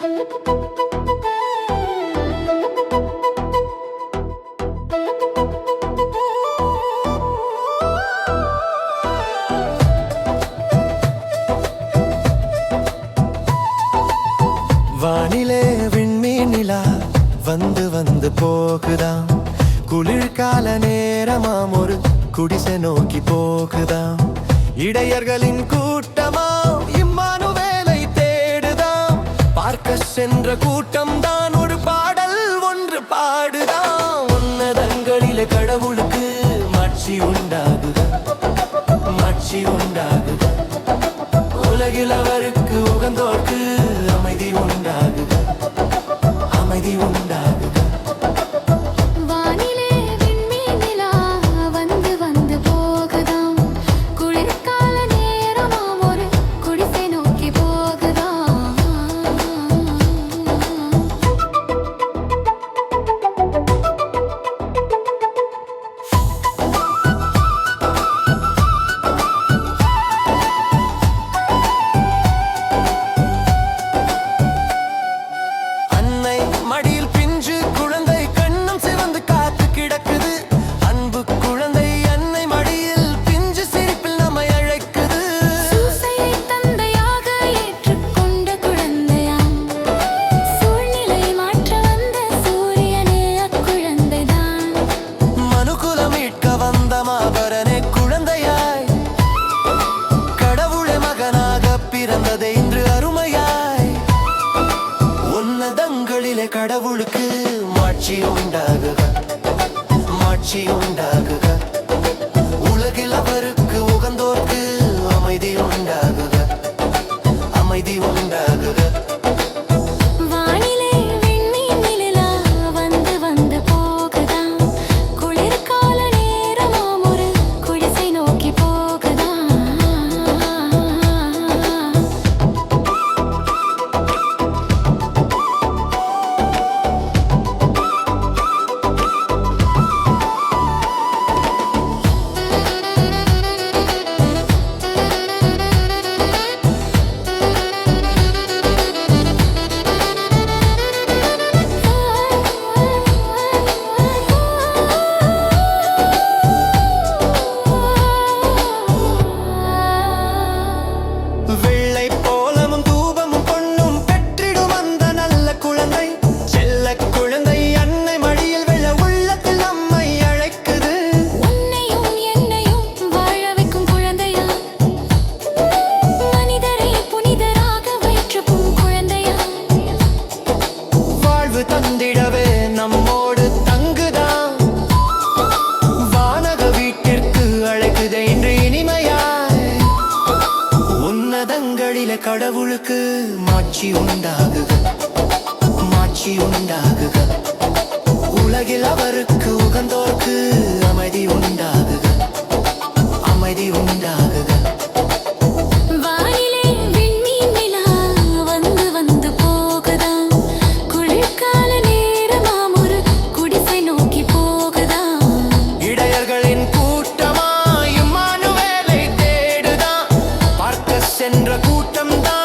வானிலே விண்மீன் நிலா வந்து வந்து போகுதாம். குளிர்கால நேரமாம் ஒரு குடிசை நோக்கி போகுதாம். இடையர்களின் கூட்டமாம் சென்ற கூட்டம் தான் ஒரு பாடல் ஒன்று பாடுதான். உன்னதங்களிலே கடவுளுக்கு மாட்சி உண்டாகுது மாட்சி உண்டாகுது உலகில் அவருக்கு உகந்தோர்க்கு அமைதி உண்டாகுது அமைதி உண்டாகுது கடவுளுக்கு மாட்சி உண்டாகுக. மாட்சி உண்டாகுக. உலகில் அவருக்கு கடவுளுக்கு மாட்சி உண்டாகுக. மாட்சி உண்டாகுக. உலகில் அவருக்கு உக என்ற கூட்டம் தான்.